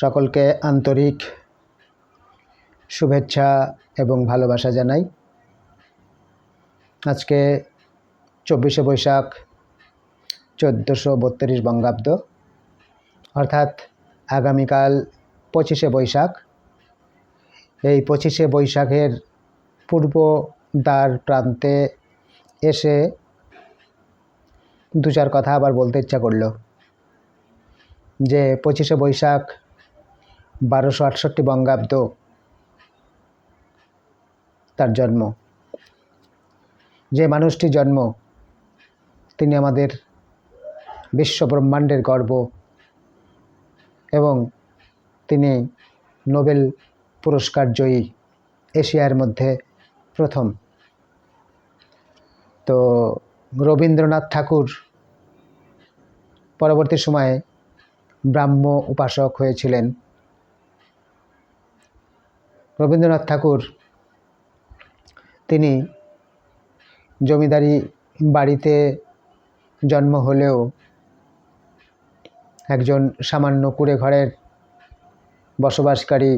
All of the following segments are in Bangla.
সকলকে আন্তরিক শুভেচ্ছা এবং ভালোবাসা জানাই। আজকে চব্বিশে বৈশাখ চোদ্দোশো বত্রিশ বঙ্গাব্দ, অর্থাৎ আগামীকাল পঁচিশে বৈশাখ। এই পঁচিশে বৈশাখের পূর্ব দ্বার প্রান্তে এসে দু চার কথা আবার বলতে ইচ্ছা করল যে পঁচিশে বৈশাখ বারোশো আটষট্টি বঙ্গাব্দ তার জন্ম। যে মানুষটি জন্ম, তিনি আমাদের বিশ্ব ব্রহ্মাণ্ডের গর্ব এবং তিনি নোবেল পুরস্কার জয়ী এশিয়ার মধ্যে প্রথম। তো রবীন্দ্রনাথ ঠাকুর পরবর্তী সময়ে ব্রাহ্ম উপাসক হয়েছিলেন। রবীন্দ্রনাথ ঠাকুর, তিনি জমিদারি বাড়িতে জন্ম হলেও একজন সামান্য কুড়ে ঘরের বসবাসকারী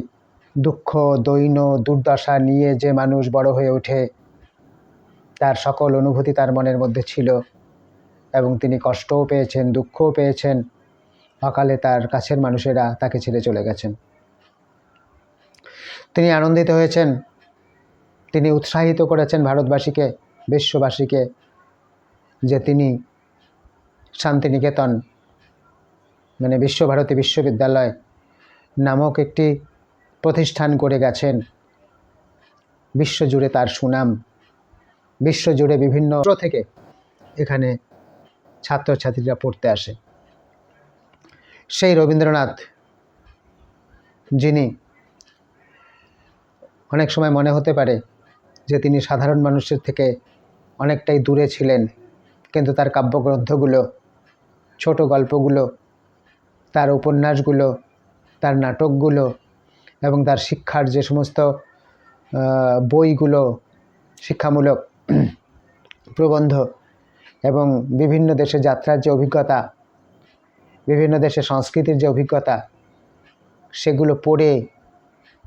দুঃখ, দৈন দুর্দশা নিয়ে যে মানুষ বড় হয়ে ওঠে, তার সকল অনুভূতি তার মনের মধ্যে ছিল এবং তিনি কষ্টও পেয়েছেন, দুঃখও পেয়েছেন। অকালে তার কাছের মানুষেরা তাকে ছেড়ে চলে গেছেন। তিনি আনন্দিত হয়েছেন। তিনি উৎসাহিত করেছেন ভারতবাসীকে, বিশ্ববাসীকে, যে তিনি শান্তিনিকেতন মানে বিশ্বভারতী বিশ্ববিদ্যালয় নামক একটি প্রতিষ্ঠান করে গেছেন। বিশ্বজুড়ে তার সুনাম, বিশ্বজুড়ে বিভিন্ন থেকে এখানে ছাত্রছাত্রীরা পড়তে আসে। সেই রবীন্দ্রনাথ যিনি অনেক সময় মনে হতে পারে যে তিনি সাধারণ মানুষের থেকে অনেকটাই দূরে ছিলেন, কিন্তু তার কাব্যগ্রন্থগুলো, ছোট গল্পগুলো, তার উপন্যাসগুলো, তার নাটকগুলো এবং তার শিক্ষার যে সমস্ত বইগুলো, শিক্ষামূলক প্রবন্ধ এবং বিভিন্ন দেশে যাত্রার যে অভিজ্ঞতা, বিভিন্ন দেশের সংস্কৃতির যে অভিজ্ঞতা, সেগুলো পড়ে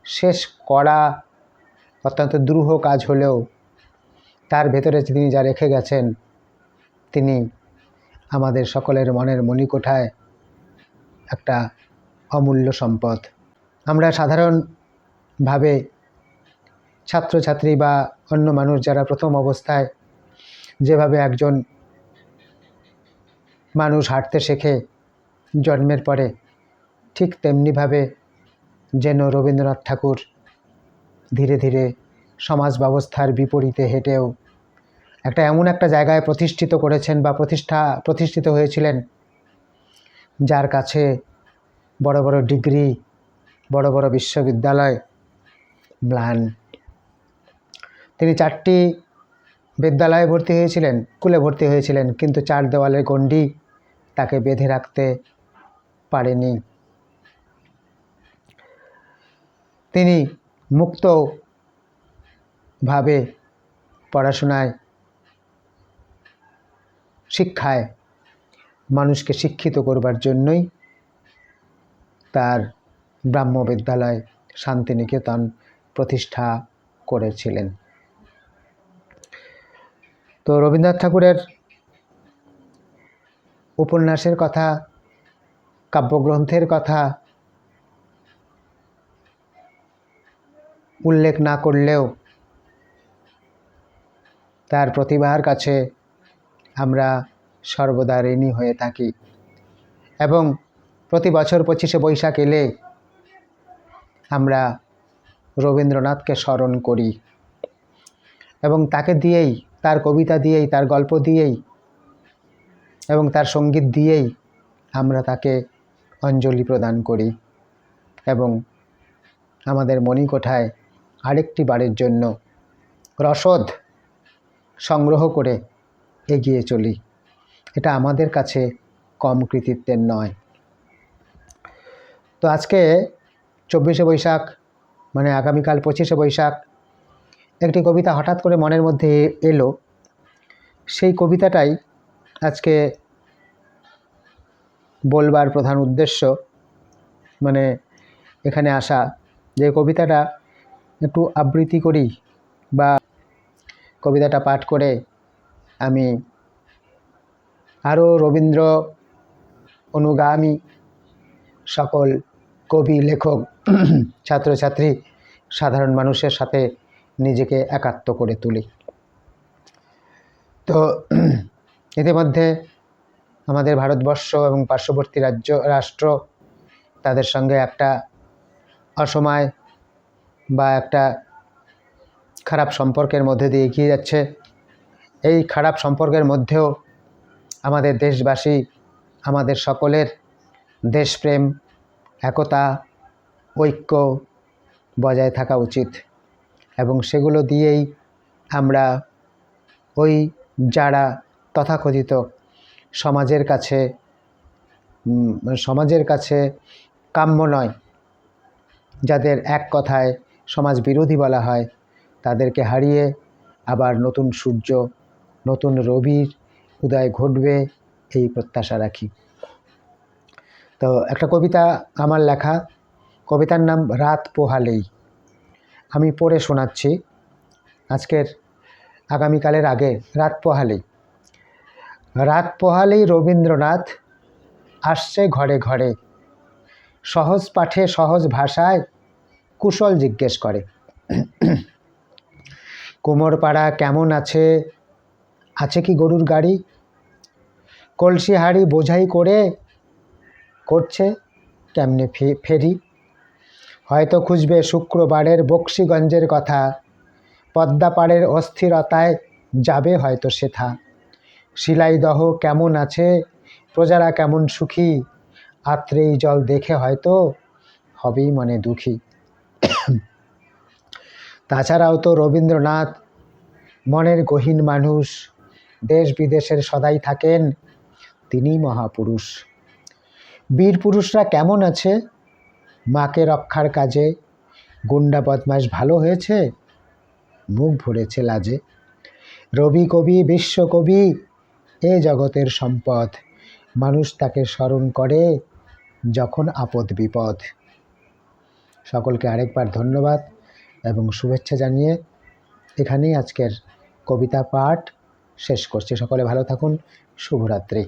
শেষ করা অত্যন্ত দ্রূহ কাজ হলেও তার ভেতরে তিনি যা রেখে গেছেন, তিনি আমাদের সকলের মনের মণিকোঠায় একটা অমূল্য সম্পদ। আমরা সাধারণভাবে ছাত্রছাত্রী বা অন্য মানুষ যারা প্রথম অবস্থায় যেভাবে একজন মানুষ হাঁটতে শেখে জন্মের পরে, ঠিক তেমনিভাবে যেন রবীন্দ্রনাথ ঠাকুর ধীরে ধীরে সমাজ ব্যবস্থার বিপরীতে হেঁটেও। একটা এমন একটা জায়গায় প্রতিষ্ঠিত করেছেন বা প্রতিষ্ঠা, প্রতিষ্ঠিত হয়েছিলেন, যার কাছে বড় বড় ডিগ্রি, বড় বড় বিশ্ববিদ্যালয়, ম্লান। তিনি চারটি বিদ্যালয়ে ভর্তি হয়েছিলেন, স্কুলে ভর্তি হয়েছিলেন, কিন্তু চার দেওয়ালের গণ্ডি তাকে বেঁধে রাখতে পারেনি। তিনি মুক্তভাবে পড়াশোনায়, শিক্ষায় মানুষকে শিক্ষিত করবার জন্যই তার ব্রাহ্ম বিদ্যালয় শান্তিনিকেতন প্রতিষ্ঠা করেছিলেন। তো রবীন্দ্রনাথ ঠাকুরের উপন্যাসের কথা, কাব্যগ্রন্থের কথা উল্লেখ না করলেও তার প্রতিভার কাছে আমরা সর্বদা ঋণী হয়ে থাকি। এবং প্রতি বছর পঁচিশে বৈশাখ এলে আমরা রবীন্দ্রনাথকে স্মরণ করি। এবং তাকে দিয়েই, তার কবিতা দিয়েই, তার গল্প দিয়েই এবং তার সংগীত দিয়েই আমরা তাকে অঞ্জলি প্রদান করি। এবং আমাদের মণিকোঠায় আরেকটি বারের জন্য রসদ সংগ্রহ করে এগিয়ে চলি। এটা আমাদের কাছে কম কৃতিত্বের নয়। তো আজকে চব্বিশে বৈশাখ মানে আগামীকাল পঁচিশে বৈশাখ, একটি কবিতা হঠাৎ করে মনের মধ্যে এলো। সেই কবিতাটাই আজকে বলবার প্রধান উদ্দেশ্য মানে এখানে আসা। যে কবিতাটা একটু আবৃত্তি করি বা কবিতাটা পাঠ করে আমি আরও রবীন্দ্র অনুগামী সকল কবি, লেখক, ছাত্রছাত্রী, সাধারণ মানুষের সাথে নিজেকে একাত্ম করে তুলি। তো ইতিমধ্যে আমাদের ভারতবর্ষ এবং পার্শ্ববর্তী রাজ্য, রাষ্ট্র তাদের সঙ্গে একটা অসময় বা একটা খারাপ সম্পর্কের মধ্যে দিয়ে এগিয়ে যাচ্ছে। এই খারাপ সম্পর্কের মধ্যেও আমাদের দেশবাসী, আমাদের সকলের দেশপ্রেম, একতা, ঐক্য বজায় থাকা উচিত এবং সেগুলো দিয়েই আমরা ওই যারা তথাকথিত সমাজের কাছে সমাজের কাছে কাম্য নয়, যাদের এক কথায় সমাজ বিরোধী বলা হয়। তাদেরকে হারিয়ে আবার নতুন সূর্য, নতুন রবির উদয় ঘটবে এই প্রত্যাশা রাখি। তো একটা কবিতা আমার লেখা, কবিতার নাম রাত পোহালেই। আমি পড়ে শোনাচ্ছি আজকের আগামীকালের আগে, রাত পোহালেই। রাত পোহালেই রবীন্দ্রনাথ আসছে ঘরে ঘরে। সহজ পাঠে সহজ ভাষায় কুশল জিজ্ঞেস করে। কুমোরপাড়া কেমন আছে? আছে কি গরুর গাড়ি? কলসি হাড়ি বোঝাই করে করছে কেমনে ফেরি? হয়তো খুঁজবে শুক্রবারের বক্সিগঞ্জের কথা। পদ্মাপাড়ের অস্থিরতায় যাবে হয়তো সেথা। শিলাইদহ কেমন আছে? প্রজারা কেমন সুখী? আত্রেই জল দেখে হয়তো হবেই মনে দুঃখী। তাছাড়াও তো রবীন্দ্রনাথ মনের গহীন মানুষ, দেশ বিদেশের সদাই থাকেন তিনিই মহাপুরুষ। বীর পুরুষরা কেমন আছে? মাকে রক্ষার কাজে গুন্ডা বদমাস ভালো হয়েছে? মুখ ভরেছে লাজে। রবি কবি বিশ্বকবি এ জগতের সম্পদ। মানুষ তাকে স্মরণ করে যখন আপদ বিপদ। সকলকে আরেকবার ধন্যবাদ এবং শুভেচ্ছা জানিয়ে এখানেই আজকের কবিতা পাঠ শেষ করছি। সকলে ভালো থাকুন। শুভরাত্রি।